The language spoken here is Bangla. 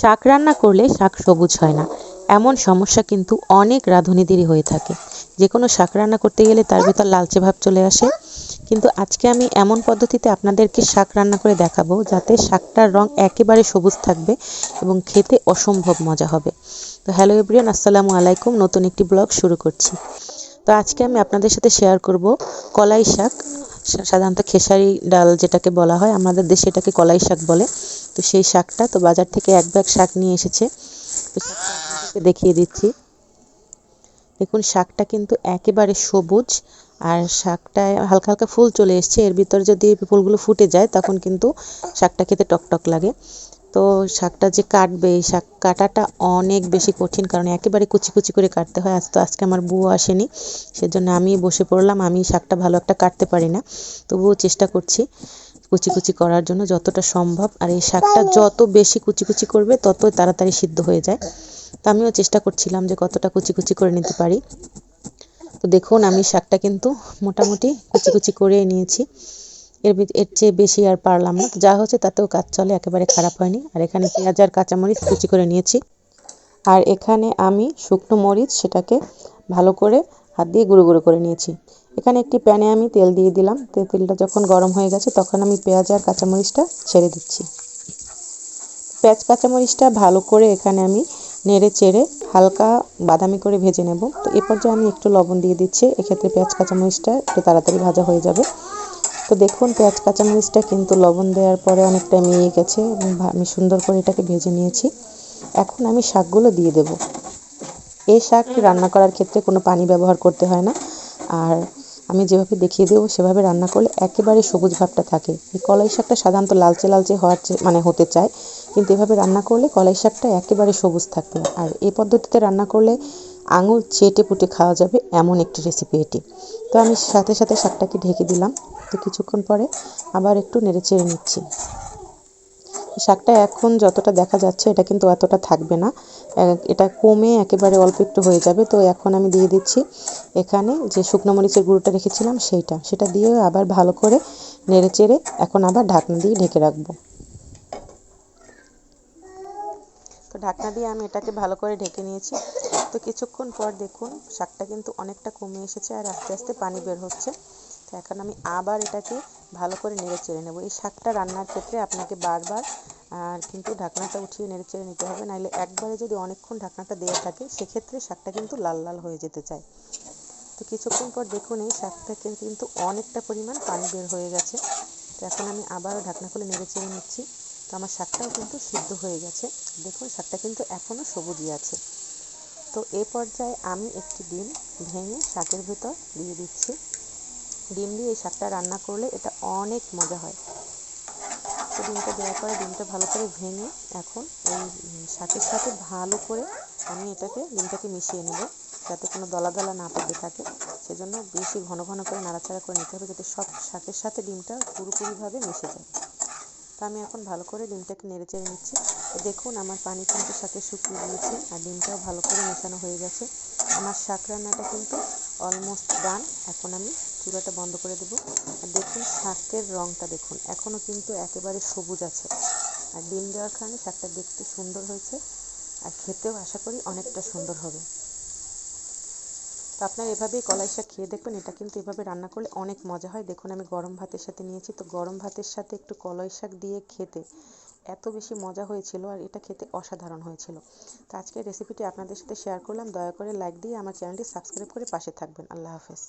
শাক রান্না করলে শাক সবুজ হয় না। এমন সমস্যা কিন্তু অনেক রাঁধুনিদেরই হয়ে থাকে। যে কোনো শাক রান্না করতে গেলে তার ভিতর লালচে ভাব চলে আসে। কিন্তু আজকে আমি এমন পদ্ধতিতে আপনাদেরকে শাক রান্না করে দেখাবো যাতে শাকটার রং একেবারে সবুজ থাকবে এবং খেতে অসম্ভব মজা হবে। তো হ্যালো এভরিয়ান আসসালামু আলাইকুম। নতুন একটি ব্লগ শুরু করছি। তো আজকে আমি আপনাদের সাথে শেয়ার করব কলাই শাক, সাধারণত খেসারি ডাল যেটাকে বলা হয়। আমাদের দেশে এটাকে কলাই শাক বলে। তো সেই শাকটা, তো বাজার থেকে এক ব্যাগ শাক নিয়ে এসেছে। তো শাকটা দেখিয়ে দিচ্ছি। দেখুন, শাকটা কিন্তু একেবারে সবুজ, আর শাকটায় হালকা হালকা ফুল চলে এসছে। এর ভিতর যদি ফুলগুলো ফুটে যায়, তখন কিন্তু শাকটা খেতে টকটক লাগে। তো শাকটা যে কাটবে, এই শাক কাটাটা অনেক বেশি কঠিন, কারণ একেবারে কুচি কুচি করে কাটতে হয়। আজ তো আজকে আমার বুয়ো আসেনি, সেজন্য আমি বসে পড়লাম। আমি শাকটা ভালো একটা কাটতে পারি না। তবুও চেষ্টা করছি। কুচি কুচি করার জন্য যতটা সম্ভব, আর এই শাকটা যত বেশি কুচি কুচি করবে তত তাড়াতাড়ি সিদ্ধ হয়ে যায়। তো আমিও চেষ্টা করছিলাম যে কতটা কুচি কুচি করে নিতে পারি। তো দেখুন, আমি শাকটা কিন্তু মোটামুটি কুচি কুচি করে নিয়েছি। এর এর চেয়ে বেশি আর পারলাম না। যা হচ্ছে তাতেও কাজ চলে, একেবারে খারাপ হয়নি। আর এখানে পেঁয়াজ আর কাঁচামরিচ কুচি করে নিয়েছি। আর এখানে আমি শুকনো মরিচ সেটাকে ভালো করে হাত দিয়ে গুঁড়ো গুঁড়ো করে নিয়েছি। এখানে একটি প্যানে আমি তেল দিয়ে দিলাম। তেলটা যখন গরম হয়ে গেছে, তখন আমি পেঁয়াজ আর কাঁচামরিচটা ছেড়ে দিচ্ছি। পেঁয়াজ, কাঁচামরিচটা ভালো করে এখানে আমি নেড়ে চেড়ে হালকা বাদামি করে ভেজে নেব। তো এ পর্যায়ে আমি একটু লবণ দিয়ে দিচ্ছি। এক্ষেত্রে পেঁয়াজ, কাঁচামরিচটা একটু তাড়াতাড়ি ভাজা হয়ে যাবে। তো দেখুন, পেঁয়াজ, কাঁচামরিচটা কিন্তু লবণ দেওয়ার পরে অনেকটা মিয়ে গেছে এবং আমি সুন্দর করে এটাকে ভেজে নিয়েছি। এখন আমি শাকগুলো দিয়ে দেব। এই শাক রান্না করার ক্ষেত্রে কোনো পানি ব্যবহার করতে হয় না। আর আমি যেভাবে দেখিয়ে দেবো, সেভাবে রান্না করলে একেবারে সবুজ ভাবটা থাকে। এই কলাই শাকটা সাধারণত লালচে লালচে হওয়ার মানে হতে চায়। কিন্তু এভাবে রান্না করলে কলাই শাকটা একেবারে সবুজ থাকবে। আর এই পদ্ধতিতে রান্না করলে আঙুল চেটে পুটে খাওয়া যাবে এমন একটি রেসিপি এটি। তো আমি সাথে সাথে শাকটাকে ঢেকে দিলাম। তো কিছুক্ষণ পরে আবার একটু নেড়ে চেড়ে নিচ্ছি। শাকটা এখন যতটা দেখা যাচ্ছে, এটা কিন্তু এতটা থাকবে না। এটা কমে একেবারে অল্প একটু হয়ে যাবে। তো এখন আমি দিয়ে দিচ্ছি এখানে যে শুকনো মরিচের গুঁড়োটা রেখেছিলাম, সেইটা। সেটা দিয়ে আবার ভালো করে নেড়ে চেড়ে এখন আবার ঢাকনা দিয়ে ঢেকে রাখব। তো ঢাকনা দিয়ে আমি এটাকে ভালো করে ঢেকে নিয়েছি। তো কিছুক্ষণ পর দেখুন, শাকটা কিন্তু অনেকটা কমে এসেছে আর আস্তে আস্তে পানি বের হচ্ছে। তো এখন আমি আবার এটাকে ভালো করে নেড়ে চেড়ে নেব। এই শাকটা রান্নার ক্ষেত্রে আপনাকে বারবার, আর কিন্তু ঢাকনাটা উঠিয়ে নেড়ে চেড়ে নিতে হবে। নাহলে একবারে যদি অনেকক্ষণ ঢাকনাটা দেওয়া থাকে, সেক্ষেত্রে শাকটা কিন্তু লাল লাল হয়ে যেতে চায়। তো কিছুক্ষণ পর দেখুন, এই শাক থেকে কিন্তু অনেকটা পরিমাণ পানি বের হয়ে গেছে। তো এখন আমি আবারও ঢাকনা খুলে নেড়ে চেড়ে নিচ্ছি। তো আমার শাকটাও কিন্তু সিদ্ধ হয়ে গেছে। দেখুন, শাকটা কিন্তু এখনও সবুজই আছে। তো এ পর্যায়ে আমি একটি ডিম ভেঙে শাকের ভেতর দিয়ে দিচ্ছি। ডিম দিয়ে এই শাকটা রান্না করলে এটা অনেক মজা হয়। তো ডিমটা দেওয়ার পরে ডিমটা ভালো করে ভেঙে এখন এই শাকের সাথে ভালো করে আমি এটাকে, ডিমটাকে মিশিয়ে নেব যাতে কোনো দলা দলা না পড়তে থাকে। সেজন্য বেশি ঘন ঘন করে নাড়াচাড়া করে নিতে হবে যাতে সব শাকের সাথে ডিমটা পুরোপুরিভাবে মিশে যায়। তো আমি এখন ভালো করে ডিমটাকে নেড়ে চেড়ে নিচ্ছি দেখুন, আমার পানি কিন্তু শাকে শুকিয়ে দিয়েছে আর ডিমটাও ভালো করে মেশানো হয়ে গেছে। আমার শাক রান্নাটা কিন্তু অলমোস্ট ডান এখন আমি চুলাটা বন্ধ করে দেবো। আর দেখুন, শাকের রঙটা দেখুন এখনও কিন্তু একেবারে সবুজ আছে। আর ডিম দেওয়ার কারণে শাকটা দেখতে সুন্দর হয়েছে। আর খেতেও আশা করি অনেকটা সুন্দর হবে। তো আপনারা এভাবেই কলাই শাক খেয়ে দেখবেন, এটা কিন্তু এভাবে রান্না করলে অনেক মজা হয়। দেখুন, আমি গরম ভাতের সাথে নিয়েছি, তো গরম ভাতের সাথে একটু কলাই শাক দিয়ে খেতে এত বেশি মজা হয়েছিল আর এটা খেতে অসাধারণ হয়েছিল। তো আজকের রেসিপিটি আপনাদের সাথে শেয়ার করলাম, দয়া করে লাইক দিয়ে আমার চ্যানেলটি সাবস্ক্রাইব করে পাশে থাকবেন। আল্লাহ হাফেজ।